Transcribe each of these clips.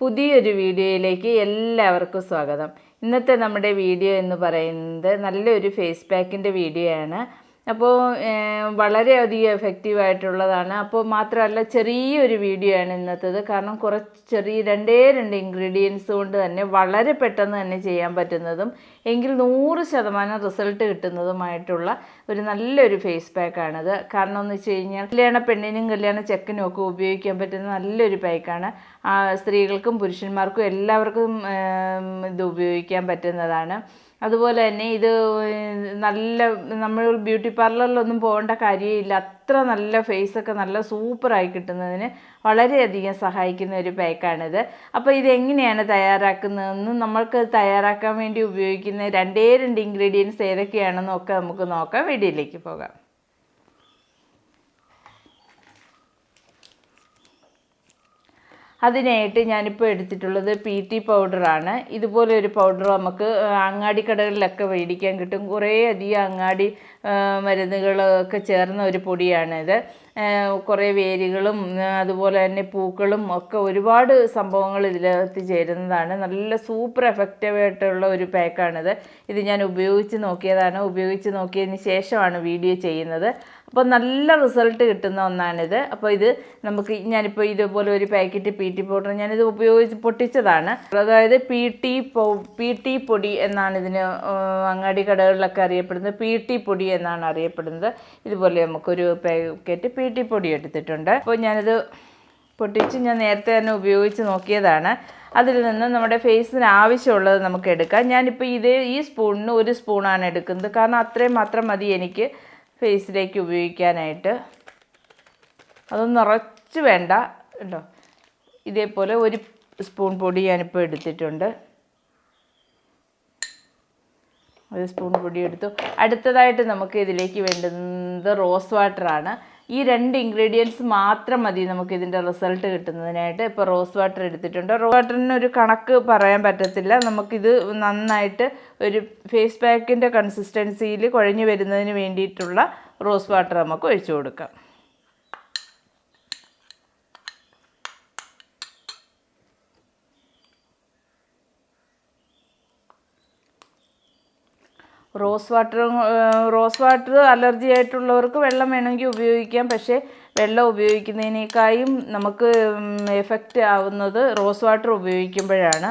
പുതിയൊരു വീഡിയോയിലേക്ക് എല്ലാവർക്കും സ്വാഗതം. ഇന്നത്തെ നമ്മുടെ വീഡിയോ എന്ന് പറയുന്നത് നല്ലൊരു ഫേസ് പാക്കിന്റെ വീഡിയോ ആണ് അപ്പോൾ വളരെയധികം എഫക്റ്റീവ് ആയിട്ടുള്ളതാണ് അപ്പോൾ മാത്രമല്ല ചെറിയൊരു വീഡിയോ ആണ് ഇന്നത്തേത്. കാരണം കുറച്ച് ചെറിയ രണ്ടേ രണ്ട് ഇൻഗ്രീഡിയൻസ് കൊണ്ട് തന്നെ വളരെ പെട്ടെന്ന് തന്നെ ചെയ്യാൻ പറ്റുന്നതും എങ്കിൽ നൂറ് ശതമാനം റിസൾട്ട് കിട്ടുന്നതുമായിട്ടുള്ള ഒരു നല്ലൊരു ഫേസ് പാക്കാണിത് കാരണം എന്ന് വെച്ച് കഴിഞ്ഞാൽ കല്യാണ പെണ്ണിനും കല്യാണ ചെക്കനും ഒക്കെ ഉപയോഗിക്കാൻ പറ്റുന്ന നല്ലൊരു പാക്കാണ് സ്ത്രീകൾക്കും പുരുഷന്മാർക്കും എല്ലാവർക്കും ഇത് ഉപയോഗിക്കാൻ പറ്റുന്നതാണ്. അതുപോലെ തന്നെ ഇത് നല്ല നമ്മൾ ബ്യൂട്ടി പാർലറിലൊന്നും പോകേണ്ട കാര്യമില്ല. അത്ര നല്ല ഫേസൊക്കെ നല്ല സൂപ്പറായി കിട്ടുന്നതിന് വളരെയധികം സഹായിക്കുന്ന ഒരു പാക്കാണിത്. അപ്പോൾ ഇതെങ്ങനെയാണ് തയ്യാറാക്കുന്നതെന്ന് നമ്മൾക്ക് തയ്യാറാക്കാൻ വേണ്ടി ഉപയോഗിക്കുന്ന രണ്ടേ രണ്ട് ഇൻഗ്രീഡിയൻസ് ഏതൊക്കെയാണെന്നൊക്കെ നമുക്ക് നോക്കാം. വീഡിയോയിലേക്ക് പോകാം. അതിനായിട്ട് ഞാനിപ്പോൾ എടുത്തിട്ടുള്ളത് പി ടി പൗഡറാണ്. ഇതുപോലെ ഒരു പൗഡർ നമുക്ക് അങ്ങാടി കടകളിലൊക്കെ മേടിക്കാൻ കിട്ടും. കുറേ അധികം അങ്ങാടി മരുന്നുകളൊക്കെ ചേർന്ന ഒരു പൊടിയാണിത്. കുറേ വേരുകളും അതുപോലെ തന്നെ പൂക്കളും ഒക്കെ ഒരുപാട് സംഭവങ്ങൾ ഇതിനകത്ത് ചേരുന്നതാണ്. നല്ല സൂപ്പർ എഫക്റ്റീവ് ആയിട്ടുള്ള ഒരു പാക്കാണിത്. ഇത് ഞാൻ ഉപയോഗിച്ച് നോക്കിയതാണ്. ഉപയോഗിച്ച് നോക്കിയതിന് ശേഷമാണ് വീഡിയോ ചെയ്യുന്നത്. അപ്പോൾ നല്ല റിസൾട്ട് കിട്ടുന്ന ഒന്നാണിത്. അപ്പോൾ ഇത് നമുക്ക് ഞാനിപ്പോൾ ഇതുപോലെ ഒരു പാക്കറ്റ് പി ടി പൗഡർ ഞാനിത് ഉപയോഗിച്ച് പൊട്ടിച്ചതാണ്. അതായത് പി ടി പൗ ടി പൊടി എന്നാണ് ഇതിന് അങ്ങാടി കടകളിലൊക്കെ അറിയപ്പെടുന്നത്. പി ടി പൊടി എന്നാണ് അറിയപ്പെടുന്നത്. ഇതുപോലെ നമുക്കൊരു പാക്കറ്റ് പി ടി പൊടി എടുത്തിട്ടുണ്ട്. അപ്പോൾ ഞാനിത് പൊട്ടിച്ച് ഞാൻ നേരത്തെ തന്നെ ഉപയോഗിച്ച് നോക്കിയതാണ്. അതിൽ നിന്ന് നമ്മുടെ ഫേസിന് ആവശ്യമുള്ളത് നമുക്ക് എടുക്കാം. ഞാനിപ്പോൾ ഇതേ ഈ സ്പൂണിന് ഒരു സ്പൂണാണ് എടുക്കുന്നത്. കാരണം അത്രയും മാത്രം മതി എനിക്ക്. ഫേസിലേക്ക് ഉപയോഗിക്കാനായിട്ട്. അതൊന്നും നിറച്ച് വേണ്ട കേട്ടോ. ഇതേപോലെ ഒരു സ്പൂൺ പൊടി ഞാനിപ്പോൾ എടുത്തിട്ടുണ്ട്. ഒരു സ്പൂൺ പൊടി എടുത്തു. അടുത്തതായിട്ട് നമുക്ക് ഇതിലേക്ക് വേണ്ടുന്നത് റോസ് വാട്ടറാണ് ഈ രണ്ട് ഇൻഗ്രീഡിയൻസ് മാത്രം മതി നമുക്ക് ഇതിന്റെ റിസൾട്ട് കിട്ടുന്നതിനായിട്ട്. ഇപ്പോൾ റോസ് വാട്ടർ എടുത്തിട്ടുണ്ട്. റോസ് വാട്ടറിന് ഒരു കണക്ക് പറയാൻ പറ്റത്തില്ല. നമുക്കിത് നന്നായിട്ട് ഒരു ഫേസ് പാക്കിന്റെ കൺസിസ്റ്റൻസിയിൽ കുഴഞ്ഞു വരുന്നതിന് വേണ്ടിയിട്ടുള്ള റോസ് വാട്ടർ നമുക്ക് ഒഴിച്ചു കൊടുക്കാം. Rose water rose water allergy ആയിട്ടുള്ളവർക്ക് വെള്ളം വേണമെങ്കിൽ ഉപയോഗിക്കാം. പക്ഷേ വെള്ളം ഉപയോഗിക്കുന്നതിനേക്കായും നമുക്ക് എഫക്റ്റ് ആവുന്നത് റോസ് വാട്ടർ ഉപയോഗിക്കുമ്പോഴാണ്.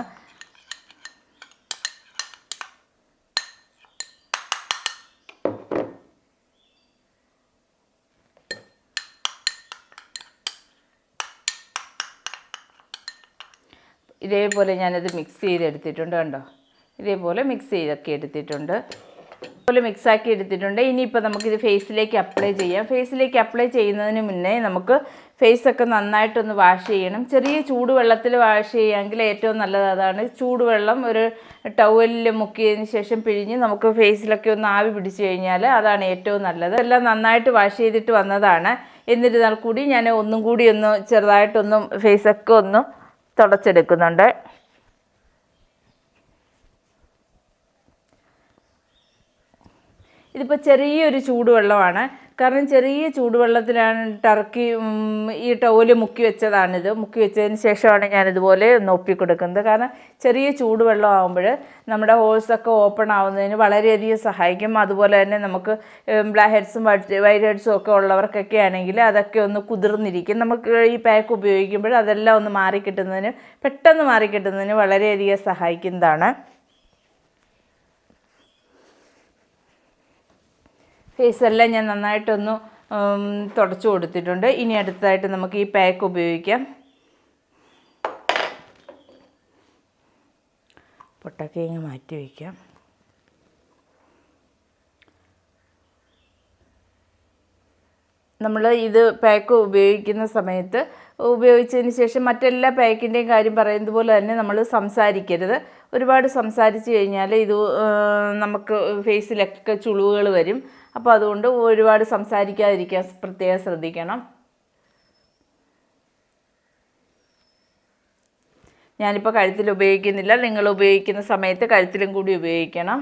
ഇതേപോലെ ഞാനത് മിക്സ് ചെയ്തെടുത്തിട്ടുണ്ട് കണ്ടോ? ഇതേപോലെ മിക്സ് ചെയ്തൊക്കെ എടുത്തിട്ടുണ്ട്. ഇതുപോലെ മിക്സാക്കി എടുത്തിട്ടുണ്ട്. ഇനിയിപ്പോൾ നമുക്കിത് ഫേസിലേക്ക് അപ്ലൈ ചെയ്യാം. ഫേസിലേക്ക് അപ്ലൈ ചെയ്യുന്നതിന് മുന്നേ നമുക്ക് ഫേസൊക്കെ നന്നായിട്ടൊന്ന് വാഷ് ചെയ്യണം. ചെറിയ ചൂടുവെള്ളത്തിൽ വാഷ് ചെയ്യാമെങ്കിൽ ഏറ്റവും നല്ലത് അതാണ്. ചൂടുവെള്ളം ഒരു ടവലിൽ മുക്കിയതിന് ശേഷം പിഴിഞ്ഞ് നമുക്ക് ഫേസിലൊക്കെ ഒന്ന് ആവി പിടിച്ചു കഴിഞ്ഞാൽ അതാണ് ഏറ്റവും നല്ലത്. എല്ലാം നന്നായിട്ട് വാഷ് ചെയ്തിട്ട് വന്നതാണ്. എന്നിരുന്നാൽ കൂടി ഞാൻ ഒന്നും കൂടി ഒന്ന് ചെറുതായിട്ടൊന്നും ഫേസൊക്കെ ഒന്ന് തുടച്ചെടുക്കുന്നുണ്ട്. ഇതിപ്പോൾ ചെറിയൊരു ചൂടുവെള്ളമാണ്. കാരണം ചെറിയ ചൂടുവെള്ളത്തിലാണ് ടർക്കി ഈ ടൗൽ മുക്കി വെച്ചതാണിത്. മുക്കി വെച്ചതിന് ശേഷമാണ് ഞാനിതുപോലെ നോപ്പി കൊടുക്കുന്നത് കാരണം ചെറിയ ചൂടുവെള്ളം ആകുമ്പോൾ നമ്മുടെ ഹോൾസൊക്കെ ഓപ്പൺ ആവുന്നതിന് വളരെയധികം സഹായിക്കും. അതുപോലെ തന്നെ നമുക്ക് ബ്ലാക്ക് ഹെഡ്സും വൈറ്റ് ഹെഡ്സും ഒക്കെ ഉള്ളവർക്കൊക്കെ ആണെങ്കിൽ അതൊക്കെ ഒന്ന് കുതിർന്നിരിക്കും. നമുക്ക് ഈ പാക്ക് ഉപയോഗിക്കുമ്പോൾ അതെല്ലാം ഒന്ന് മാറിക്കിട്ടുന്നതിന് പെട്ടെന്ന് മാറിക്കിട്ടുന്നതിന് വളരെയധികം സഹായിക്കുന്നതാണ്. ഫേസ് എല്ലാം ഞാൻ നന്നായിട്ടൊന്ന് തുടച്ചു കൊടുത്തിട്ടുണ്ട്. ഇനി അടുത്തതായിട്ട് നമുക്ക് ഈ പാക്ക് ഉപയോഗിക്കാം. പൊട്ടൊക്കെ ഇങ്ങ് മാറ്റി വയ്ക്കാം. നമ്മൾ ഇത് പാക്ക് ഉപയോഗിക്കുന്ന സമയത്ത് ഉപയോഗിച്ചതിന് ശേഷം മറ്റെല്ലാ പാക്കിന്റെയും കാര്യം പറയുന്നത് പോലെ തന്നെ നമ്മൾ സംസാരിക്കരുത്. ഒരുപാട് സംസാരിച്ച് കഴിഞ്ഞാൽ ഇത് നമുക്ക് ഫേസിലൊക്കെ ചുളിവുകൾ വരും. അപ്പോൾ അതുകൊണ്ട് ഒരുപാട് സംസാരിക്കാതിരിക്കാൻ പ്രത്യേകം ശ്രദ്ധിക്കണം. ഞാനിപ്പോൾ കഴുത്തിൽ ഉപയോഗിക്കുന്നില്ല. നിങ്ങൾ ഉപയോഗിക്കുന്ന സമയത്ത് കഴുത്തിലും കൂടി ഉപയോഗിക്കണം.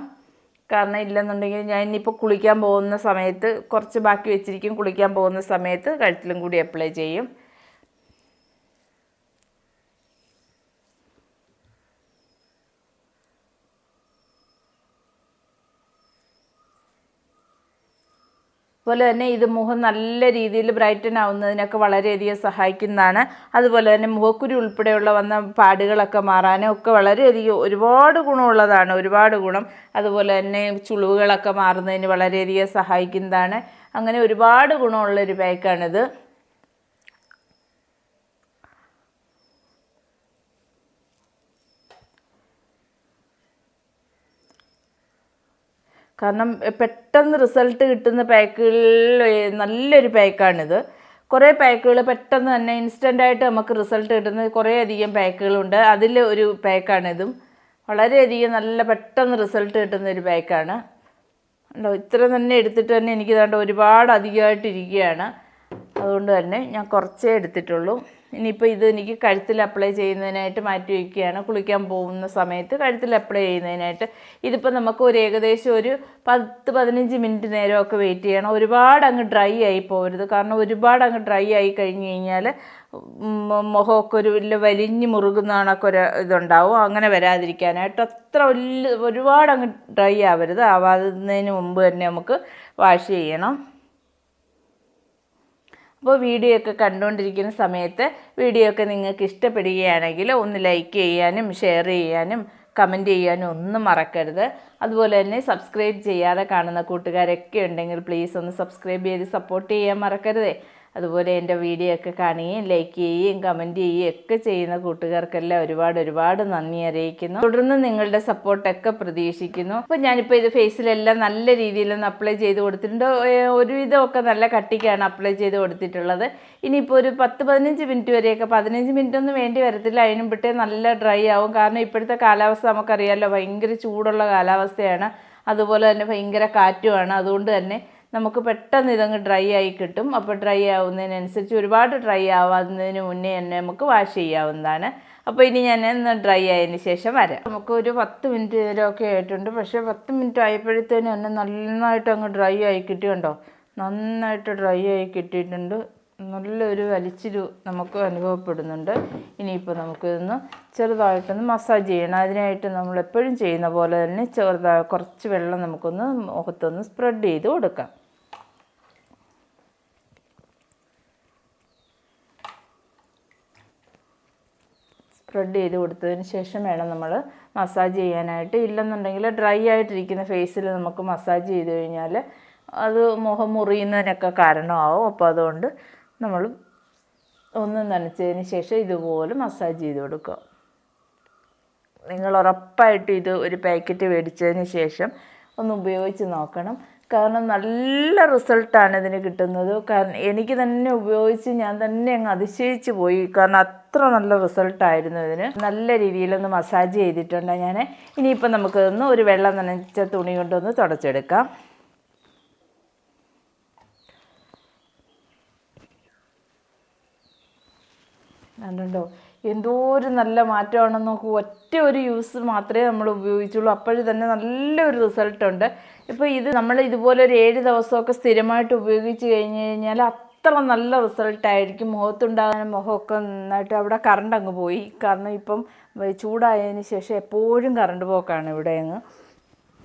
കാരണം ഇല്ലെന്നുണ്ടെങ്കിൽ ഞാൻ ഇനിയിപ്പോൾ കുളിക്കാൻ പോകുന്ന സമയത്ത് കുറച്ച് ബാക്കി വെച്ചിരിക്കും. കുളിക്കാൻ പോകുന്ന സമയത്ത് കഴുത്തിലും കൂടി അപ്ലൈ ചെയ്യും. അതുപോലെ തന്നെ ഇത് മുഖം നല്ല രീതിയിൽ ബ്രൈറ്റൻ ആവുന്നതിനൊക്കെ വളരെയധികം സഹായിക്കുന്നതാണ്. അതുപോലെ തന്നെ മുഖക്കുരു ഉൾപ്പെടെയുള്ള വന്ന പാടുകളൊക്കെ മാറാനും ഒക്കെ വളരെയധികം ഒരുപാട് ഗുണമുള്ളതാണ് ഒരുപാട് ഗുണം. അതുപോലെ തന്നെ ചുളിവുകളൊക്കെ മാറുന്നതിന് വളരെയധികം സഹായിക്കുന്നതാണ്. അങ്ങനെ ഒരുപാട് ഗുണമുള്ളൊരു പാക്കാണിത് കാരണം പെട്ടെന്ന് റിസൾട്ട് കിട്ടുന്ന പാക്കുകളിൽ നല്ലൊരു പാക്കാണിത്. കുറേ പാക്കുകൾ പെട്ടെന്ന് തന്നെ ഇൻസ്റ്റന്റായിട്ട് നമുക്ക് റിസൾട്ട് കിട്ടുന്ന കുറേ അധികം പാക്കുകളുണ്ട്. അതിൽ ഒരു പാക്കാണിതും വളരെയധികം നല്ല പെട്ടെന്ന് റിസൾട്ട് കിട്ടുന്ന ഒരു പാക്കാണ്. ഉണ്ടോ ഇത്ര തന്നെ എടുത്തിട്ട് തന്നെ എനിക്ക് ദാണ്ട് ഒരുപാട് അധികമായിട്ടിരിക്കുകയാണ് അതുകൊണ്ട് തന്നെ ഞാൻ കുറച്ചേ എടുത്തിട്ടുള്ളൂ. ഇനിയിപ്പോൾ ഇത് എനിക്ക് കഴുത്തിൽ അപ്ലൈ ചെയ്യുന്നതിനായിട്ട് മാറ്റി വയ്ക്കുകയാണ്. കുളിക്കാൻ പോകുന്ന സമയത്ത് കഴുത്തിൽ അപ്ലൈ ചെയ്യുന്നതിനായിട്ട്. ഇതിപ്പോൾ നമുക്ക് ഒരു ഏകദേശം ഒരു പത്ത് പതിനഞ്ച് മിനിറ്റ് നേരമൊക്കെ വെയിറ്റ് ചെയ്യണം. ഒരുപാട് അങ്ങ് ഡ്രൈ ആയി പോകരുത് കാരണം ഒരുപാട് അങ്ങ് ഡ്രൈ ആയി കഴിഞ്ഞ് കഴിഞ്ഞാൽ മുഖമൊക്കെ ഒരു വലിയ വലിഞ്ഞ് മുറുകുന്ന കണക്കൊരു ഒരു ഇതുണ്ടാവും. അങ്ങനെ വരാതിരിക്കാനായിട്ട് അത്ര വലിയ ഒരുപാട് അങ്ങ് ഡ്രൈ ആവരുത്. ആവാതിരുന്നതിന് മുമ്പ് തന്നെ നമുക്ക് വാഷ് ചെയ്യണം. അപ്പോൾ വീഡിയോ ഒക്കെ കണ്ടുകൊണ്ടിരിക്കുന്ന സമയത്ത് വീഡിയോ ഒക്കെ നിങ്ങൾക്ക് ഇഷ്ടപ്പെടുകയാണെങ്കിൽ ഒന്ന് ലൈക്ക് ചെയ്യാനും ഷെയർ ചെയ്യാനും കമന്റ് ചെയ്യാനും ഒന്നും മറക്കരുത്. അതുപോലെ തന്നെ സബ്സ്ക്രൈബ് ചെയ്യാതെ കാണുന്ന കൂട്ടുകാരൊക്കെ ഉണ്ടെങ്കിൽ പ്ലീസ് ഒന്ന് സബ്സ്ക്രൈബ് ചെയ്ത് സപ്പോർട്ട് ചെയ്യാൻ മറക്കരുതേ. അതുപോലെ എന്റെ വീഡിയോ ഒക്കെ കാണുകയും ലൈക്ക് ചെയ്യുകയും കമന്റ് ചെയ്യുകയും ഒക്കെ ചെയ്യുന്ന കൂട്ടുകാർക്കെല്ലാം ഒരുപാട് ഒരുപാട് നന്ദി അറിയിക്കുന്നു. തുടർന്ന് നിങ്ങളുടെ സപ്പോർട്ടൊക്കെ പ്രതീക്ഷിക്കുന്നു. അപ്പോൾ ഞാനിപ്പോൾ ഇത് ഫേസിലെല്ലാം നല്ല രീതിയിലൊന്ന് അപ്ലൈ ചെയ്ത് കൊടുത്തിട്ടുണ്ട്. ഒരുവിധമൊക്കെ നല്ല കട്ടിക്കാണ് അപ്ലൈ ചെയ്ത് കൊടുത്തിട്ടുള്ളത്. ഇനിയിപ്പോൾ ഒരു പത്ത് പതിനഞ്ച് മിനിറ്റ് വരെയൊക്കെ പതിനഞ്ച് മിനിറ്റ് ഒന്നും വേണ്ടി വരത്തില്ല. അതിനും വിട്ടേ നല്ല ഡ്രൈ ആവും. കാരണം ഇപ്പോഴത്തെ കാലാവസ്ഥ നമുക്കറിയാമല്ലോ ഭയങ്കര ചൂടുള്ള കാലാവസ്ഥയാണ്. അതുപോലെ തന്നെ ഭയങ്കര കാറ്റുമാണ്. അതുകൊണ്ട് തന്നെ നമുക്ക് പെട്ടെന്ന് ഇതങ്ങ് ഡ്രൈ ആയി കിട്ടും. അപ്പോൾ ഡ്രൈ ആവുന്നതിനനുസരിച്ച് ഒരുപാട് ഡ്രൈ ആവാവുന്നതിന് മുന്നേ തന്നെ നമുക്ക് വാഷ് ചെയ്യാവുന്നതാണ്. അപ്പോൾ ഇനി ഞാൻ ഒന്ന് ഡ്രൈ ആയതിന് ശേഷം വരാം. നമുക്ക് ഒരു പത്ത് മിനിറ്റ് നേരമൊക്കെ ആയിട്ടുണ്ട്. പക്ഷേ പത്ത് മിനിറ്റ് ആയപ്പോഴത്തേനും തന്നെ നന്നായിട്ട് അങ്ങ് ഡ്രൈ ആയി കിട്ടിയുണ്ടോ? നന്നായിട്ട് ഡ്രൈ ആയി കിട്ടിയിട്ടുണ്ട്. നല്ലൊരു വലിച്ചിരു നമുക്ക് അനുഭവപ്പെടുന്നുണ്ട്. ഇനിയിപ്പോൾ നമുക്കിതൊന്ന് ചെറുതായിട്ടൊന്ന് മസാജ് ചെയ്യണം. അതിനായിട്ട് നമ്മൾ എപ്പോഴും ചെയ്യുന്ന പോലെ തന്നെ ചെറുതായി കുറച്ച് വെള്ളം നമുക്കൊന്ന് മുഖത്തൊന്ന് സ്പ്രെഡ് ചെയ്ത് കൊടുക്കാം. സ്പ്രെഡ് ചെയ്ത് കൊടുത്തതിന് ശേഷം വേണം നമ്മൾ മസാജ് ചെയ്യാനായിട്ട്. ഇല്ലെന്നുണ്ടെങ്കിൽ ഡ്രൈ ആയിട്ടിരിക്കുന്ന ഫേസിൽ നമുക്ക് മസാജ് ചെയ്ത് കഴിഞ്ഞാൽ അത് മുഖം മുറിയുന്നതിനൊക്കെ കാരണമാവും. അപ്പോൾ അതുകൊണ്ട് നമ്മൾ ഒന്ന് നനച്ചതിന് ശേഷം ഇതുപോലെ മസാജ് ചെയ്ത് കൊടുക്കുക. നിങ്ങൾ ഉറപ്പായിട്ട് ഇത് ഒരു പാക്കറ്റ് മേടിച്ചതിന് ശേഷം ഒന്ന് ഉപയോഗിച്ച് നോക്കണം. കാരണം നല്ല റിസൾട്ടാണ് ഇതിന് കിട്ടുന്നത്. കാരണം എനിക്ക് തന്നെ ഉപയോഗിച്ച് ഞാൻ തന്നെ അങ്ങ് അതിശയിച്ച് പോയി. കാരണം അത്ര നല്ല റിസൾട്ടായിരുന്നു ഇതിന്. നല്ല രീതിയിലൊന്ന് മസാജ് ചെയ്തിട്ടുണ്ട് ഞാൻ ഇനിയിപ്പോൾ നമുക്കൊന്ന് ഒരു വെള്ളം നനച്ച തുണി കൊണ്ടൊന്ന് തുടച്ചെടുക്കാം. കണ്ടോ എന്തോ ഒരു നല്ല മാറ്റമാണെന്ന് നോക്കൂ. ഒറ്റ ഒരു യൂസ് മാത്രമേ നമ്മൾ ഉപയോഗിച്ചുള്ളൂ. അപ്പോഴും തന്നെ നല്ലൊരു റിസൾട്ടുണ്ട് ഇപ്പോൾ ഇത് നമ്മൾ ഇതുപോലെ ഒരു ഏഴ് ദിവസമൊക്കെ സ്ഥിരമായിട്ട് ഉപയോഗിച്ച് കഴിഞ്ഞ് കഴിഞ്ഞാൽ അത്ര നല്ല റിസൾട്ടായിരിക്കും മുഖത്തുണ്ടാകുന്ന മുഖമൊക്കെ നന്നായിട്ട് അവിടെ കറണ്ട് അങ്ങ് പോയി. കാരണം ഇപ്പം ചൂടായതിന് ശേഷം എപ്പോഴും കറണ്ട് പോക്കാണ് ഇവിടെ അങ്ങ്.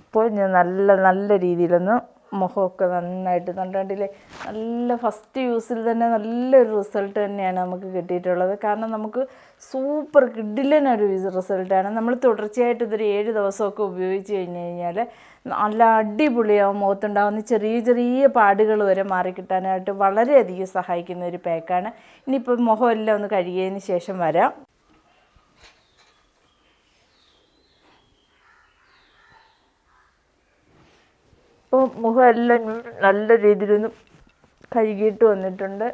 അപ്പോൾ ഞാൻ നല്ല നല്ല രീതിയിലൊന്ന് മുഖമൊക്കെ നന്നായിട്ട് കണ്ടില്ലേ? നല്ല ഫസ്റ്റ് യൂസിൽ തന്നെ നല്ലൊരു റിസൾട്ട് തന്നെയാണ് നമുക്ക് കിട്ടിയിട്ടുള്ളത്. കാരണം നമുക്ക് സൂപ്പർ കിഡിലനൊരു റിസൾട്ടാണ് നമ്മൾ തുടർച്ചയായിട്ട് ഇതൊരു ഏഴ് ദിവസമൊക്കെ ഉപയോഗിച്ച് കഴിഞ്ഞ് കഴിഞ്ഞാൽ നല്ല അടിപൊളിയാവും. മുഖത്തുണ്ടാകുന്ന ചെറിയ ചെറിയ പാടുകൾ വരെ മാറിക്കിട്ടാനായിട്ട് വളരെയധികം സഹായിക്കുന്ന ഒരു പാക്കാണ് ഇനിയിപ്പോൾ മുഖമെല്ലാം ഒന്ന് കഴുകിയതിന് ശേഷം വരാം. ഇപ്പോൾ മുഖമെല്ലാം നല്ല രീതിയിലൊന്ന് കഴുകിയിട്ട് വന്നിട്ടുണ്ട്.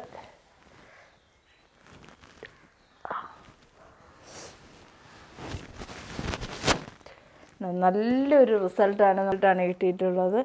നല്ലൊരു റിസൾട്ടാണ് റിസൾട്ടാണ് കിട്ടിയിട്ടുള്ളത്.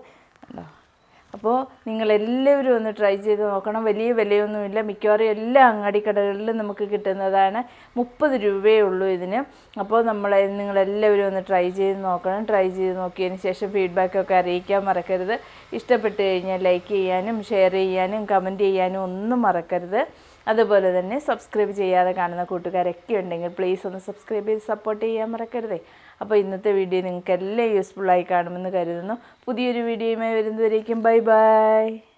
അപ്പോൾ നിങ്ങളെല്ലാവരും ഒന്ന് ട്രൈ ചെയ്ത് നോക്കണം. വലിയ വിലയൊന്നുമില്ല. മിക്കവാറും എല്ലാ അങ്ങാടിക്കടകളിലും നമുക്ക് കിട്ടുന്നതാണ് മുപ്പത് രൂപയേ ഉള്ളൂ ഇതിന്. അപ്പോൾ നമ്മൾ നിങ്ങളെല്ലാവരും ഒന്ന് ട്രൈ ചെയ്ത് നോക്കണം. ട്രൈ ചെയ്ത് നോക്കിയതിന് ശേഷം ഫീഡ്ബാക്കൊക്കെ അറിയിക്കാൻ മറക്കരുത്. ഇഷ്ടപ്പെട്ട് കഴിഞ്ഞാൽ ലൈക്ക് ചെയ്യാനും ഷെയർ ചെയ്യാനും കമന്റ് ചെയ്യാനും ഒന്നും മറക്കരുത്. അതുപോലെ തന്നെ സബ്സ്ക്രൈബ് ചെയ്യാതെ കാണുന്ന കൂട്ടുകാരൊക്കെ ഉണ്ടെങ്കിൽ പ്ലീസ് ഒന്ന് സബ്സ്ക്രൈബ് ചെയ്ത് സപ്പോർട്ട് ചെയ്യാൻ മറക്കരുതേ. അപ്പോൾ ഇന്നത്തെ വീഡിയോ നിങ്ങൾക്ക് എല്ലാം യൂസ്ഫുള്ളായി കാണുമെന്ന് കരുതുന്നു. പുതിയൊരു വീഡിയോയുമായി വരുന്നവരേക്കും ബൈ ബൈ.